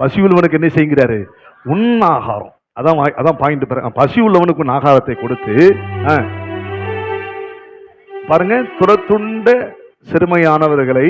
பசி உள்ளவனுக்கு என்ன செய்கிறாரு? உன் ஆகாரம். அதான் அதான் பாயிண்ட் பசி உள்ளவனுக்கு உன் ஆகாரத்தை கொடுத்து பாருங்க துரத்துண்ட சிறுமையானவர்களை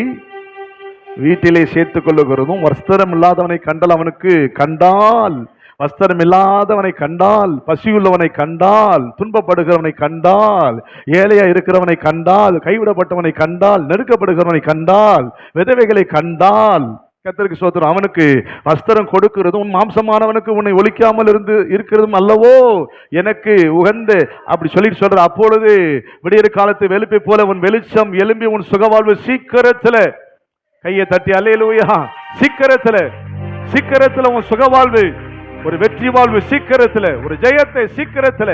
வீட்டிலே சேர்த்துக் கொள்ளுகிறதும் வஸ்திரம் இல்லாதவனை கண்டால் அவனுக்கு கண்டால் வஸ்திரம் இல்லாதவனை கண்டால் பசியுள்ளவனை கண்டால் துன்பப்படுகிறவனை கண்டால் ஏழையா இருக்கிறவனை கண்டால் கைவிடப்பட்டவனை கண்டால் நெருக்கப்படுகிறவனை கண்டால் விதவைகளை கண்டால் கத்தருக்கு சோத்திரம். அவனுக்கு வஸ்திரம் கொடுக்கிறதும் உன் மாம்சமானவனுக்கு உன்னை ஒழிக்காமல் இருந்து இருக்கிறதும் அல்லவோ? எனக்கு உகந்து அப்படி சொல்லிட்டு சொல்ற அப்பொழுது விடியற் காலத்து வெளுப்பை போல உன் வெளிச்சம் எலும்பி உன் சுகவாழ்வு சீக்கிரத்துல கையை தட்டி அல்லேலூயா! சீக்கிரத்துல சீக்கிரத்துல உன் சுகவாழ்வு ஒரு வெற்றி வாழ்வு சீக்கிரத்துல ஒரு ஜெயத்தை சீக்கிரத்துல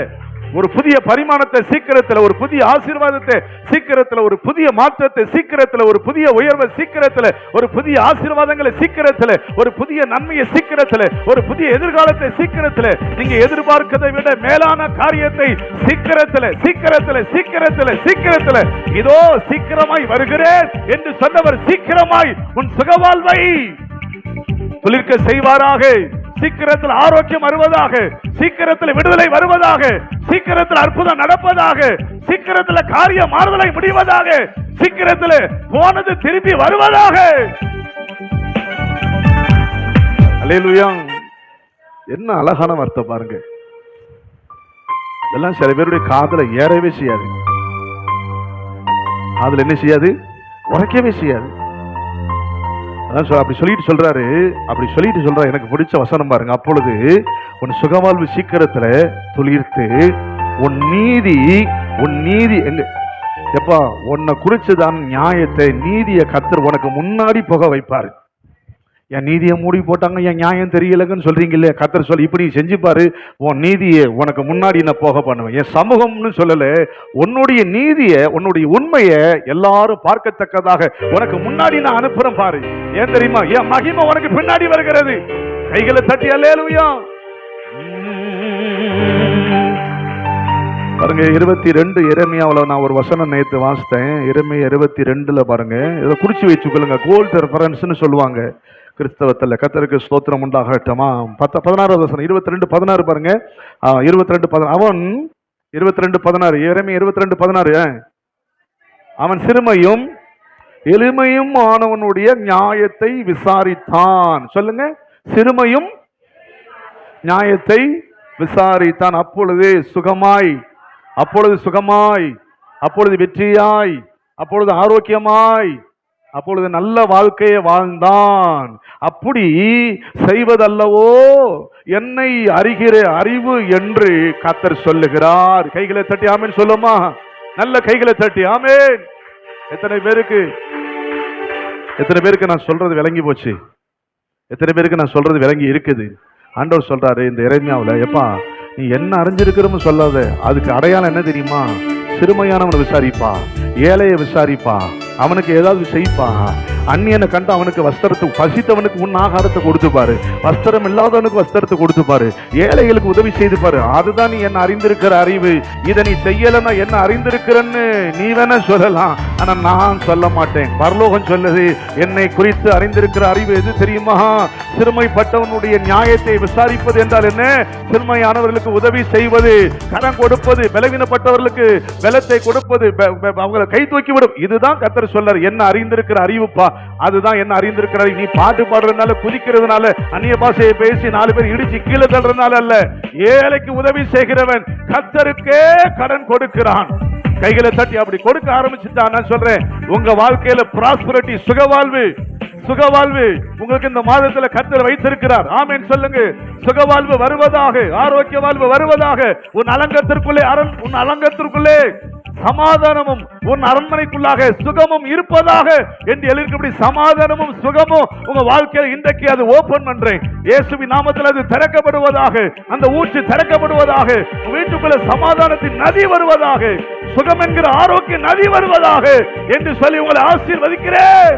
ஒரு புதிய பரிமாணத்தை சீக்கிரத்தில் ஒரு புதிய ஆசீர்வாதத்தை சீக்கிரத்தில் ஒரு புதிய மாற்றத்தை சீக்கிரத்தில் ஒரு புதிய உயர்வை சீக்கிரத்தில் ஒரு புதிய ஆசீர்வாதங்களை சீக்கிரத்தில் ஒரு புதிய நன்மையை சீக்கிரத்தில் ஒரு புதிய எதிர்காலத்தை சீக்கிரத்தில் நீங்க எதிர்பார்க்கதை விட மேலான காரியத்தை சீக்கிரத்தில் சீக்கிரத்தில் சீக்கிரத்தில் சீக்கிரத்தில் இதோ சீக்கிரமாய் வருகிறேன் என்று சொன்னவர் சீக்கிரமாய் உன் சுகவாழ்வை துளிர்க்க செய்வாராக. சீக்கிரத்தில் ஆரோக்கியம் வருவதாக சீக்கிரத்தில் விடுதலை வருவதாக சீக்கிரத்தில் அற்புதம் நடப்பதாக சீக்கிரத்தில் காரிய மாறுதலை முடிவதாக சீக்கிரத்தில் போனது திரும்பி வருவதாக. என்ன அழகான வார்த்தை பாருங்க. இதெல்லாம் சில பேருடைய காதல ஏறவே செய்யாது. காதுல என்ன செய்யாது? உரைக்கவே செய்யாது. அதான் சொல் அப்படி சொல்லிட்டு சொல்றாரு. அப்படி சொல்லிட்டு சொல்றாரு. எனக்கு பிடிச்ச வசனம் பாருங்க. அப்பொழுது உன் சுகவாழ்வு சீக்கிரத்துல துளிர்த்து உன் நீதி உன் நீதி எங்க எப்பா உன்னை குறிச்சுதான் நியாயத்தை நீதியை கத்தர் உனக்கு முன்னாடி புக வைப்பாரு. என் நீதியை மூடி போட்டாங்க என் நியாயம் தெரியலங்கன்னு சொல்றீங்க இல்லையா கத்தர் சொல்லி இப்படி நீ செஞ்சு உன் நீதியை உனக்கு முன்னாடி நான் போக பண்ணுவேன். என் சமூகம்னு சொல்லலை உன்னுடைய நீதியை உன்னுடைய உண்மையை எல்லாரும் பார்க்கத்தக்கதாக உனக்கு முன்னாடி நான் அனுப்புறேன் பாரு. ஏன் தெரியுமா? என் மகிமை உனக்கு பின்னாடி வருகிறது. கைகளை தட்டி அல்லேலுயா! பாருங்க இருபத்தி ரெண்டு இறைமையாவில் நான் ஒரு வசனம் நேற்று வாசித்தேன். இறமை இருபத்தி ரெண்டில் பாருங்க இதை குறிச்சு வச்சுக்கொள்ளுங்க. கோல்டு ரெஃபரன்ஸ்னு சொல்லுவாங்க. கிறிஸ்தவத்தில். கத்தருக்கு ஸ்தோத்திரம் உண்டாகட்டுமா? பத்த பதினாறாவது வசனம் இருபத்தி ரெண்டு பதினாறு பாருங்க. இருபத்தி ரெண்டு பதினாறு அவன் இருபத்தி ரெண்டு பதினாறு இறைமை இருபத்தி ரெண்டு பதினாறு அவன் சிறுமையும் எளிமையும் ஆனவனுடைய நியாயத்தை விசாரித்தான். சொல்லுங்க. சிறுமையும் நியாயத்தை விசாரித்தான். அப்பொழுது சுகமாய் அப்பொழுது சுகமாய் அப்பொழுது வெற்றியாய் அப்பொழுது ஆரோக்கியமாய் அப்பொழுது நல்ல வாழ்க்கையை வாழ்ந்தான். அப்படி செய்வதல்லவோ? என்னை அறிகிற அறிவு என்று கத்தர் சொல்லுகிறார். கைகளை தட்டி ஆமேன் சொல்லுமா? நல்ல கைகளை தட்டி ஆமேன். எத்தனை பேருக்கு எத்தனை பேருக்கு நான் சொல்றது விளங்கி போச்சு? எத்தனை பேருக்கு நான் சொல்றது விளங்கி இருக்குது? ஆண்டவர் சொல்றாரு இந்த இறைமையாவில் எப்பா நீ என்ன அறிஞ்சிருக்கிறோம்னு சொல்லாத. அதுக்கு அடையாளம் என்ன தெரியுமா? சிறுமையானவனை விசாரிப்பா. ஏழையை விசாரிப்பா. அவனுக்கு ஏதாவது செய்ப்பா. அந்நியனை கண்டு அவனுக்கு வஸ்திரத்தை பசித்தவனுக்கு உன் ஆகாரத்தை கொடுத்து பாரு. வஸ்திரம் இல்லாதவனுக்கு வஸ்திரத்தை கொடுத்து பாரு. ஏழைகளுக்கு உதவி செய்து பாரு. அதுதான் நீ என்ன அறிந்திருக்கிற அறிவு. இதை நீ செய்யலைன்னா என்ன அறிந்திருக்கிறன்னு நீ வேணா சொல்லலாம். ஆனா நான் சொல்ல மாட்டேன். பரலோகம் சொல்லுது என்னை குறித்து அறிந்திருக்கிற அறிவு எது தெரியுமா? சிறுமைப்பட்டவனுடைய நியாயத்தை விசாரிப்பது என்றால் என்ன? சிறுமையானவர்களுக்கு உதவி செய்வது கடன் கொடுப்பது பலவீனப்பட்டவர்களுக்கு பலத்தை கொடுப்பது அவங்களை கை தூக்கி விடும் இதுதான் கத்திர சொல்லார் என்ன அறிந்திருக்கிற அறிவுப்பா? அதுதான் என்ன அறிந்திருக்கிற நீ பாட்டு பாடுறதுனால குதிக்கிறதுனால அந்நிய பாஷையை பேசி நாலு பேர் இடிச்சு கீழே தள்ளுறதுனால அல்ல. ஏழைக்கு உதவி செய்கிறவன் கத்தருக்கே கடன் கொடுக்கிறான். கைகளை தட்டி அப்படி கொடுக்க ஆரம்பிச்சுட்டா நான் சொல்றேன் உங்க வாழ்க்கையில ப்ராஸ்பரிட்டி சுகவாழ்வு சுகவாழ்வு. உங்களுக்கு இந்த மாதத்துல கத்தர் வைத்திருக்கிறார். ஆமேன் சொல்லுங்க. சுகவாழ்வு வருவதாக ஆரோக்கிய வாழ்வு வருவதாக உன் அலங்கத்திற்குள்ளே அரண் உன் அலங்கத்திற்குள்ளே சமாதானமும் உன் அரண்மனைக்குள்ளாக சுகமும் இருப்பதாக என்று எழுதியிருக்கபடி சமாதானமும் சுகமும் உங்க வாழ்க்கையில் இன்றைக்கு அது ஓபன் பண்றேன். இயேசுவின் நாமத்தில் அது திறக்கப்படுவதாக அந்த ஊற்று திறக்கப்படுவதாக வீட்டுக்குள்ள சமாதானத்தின் நதி வருவதாக சுகம் என்கிற ஆரோக்கிய நதி வருவதாக என்று சொல்லி உங்களை ஆசீர்வதிக்கிறேன்.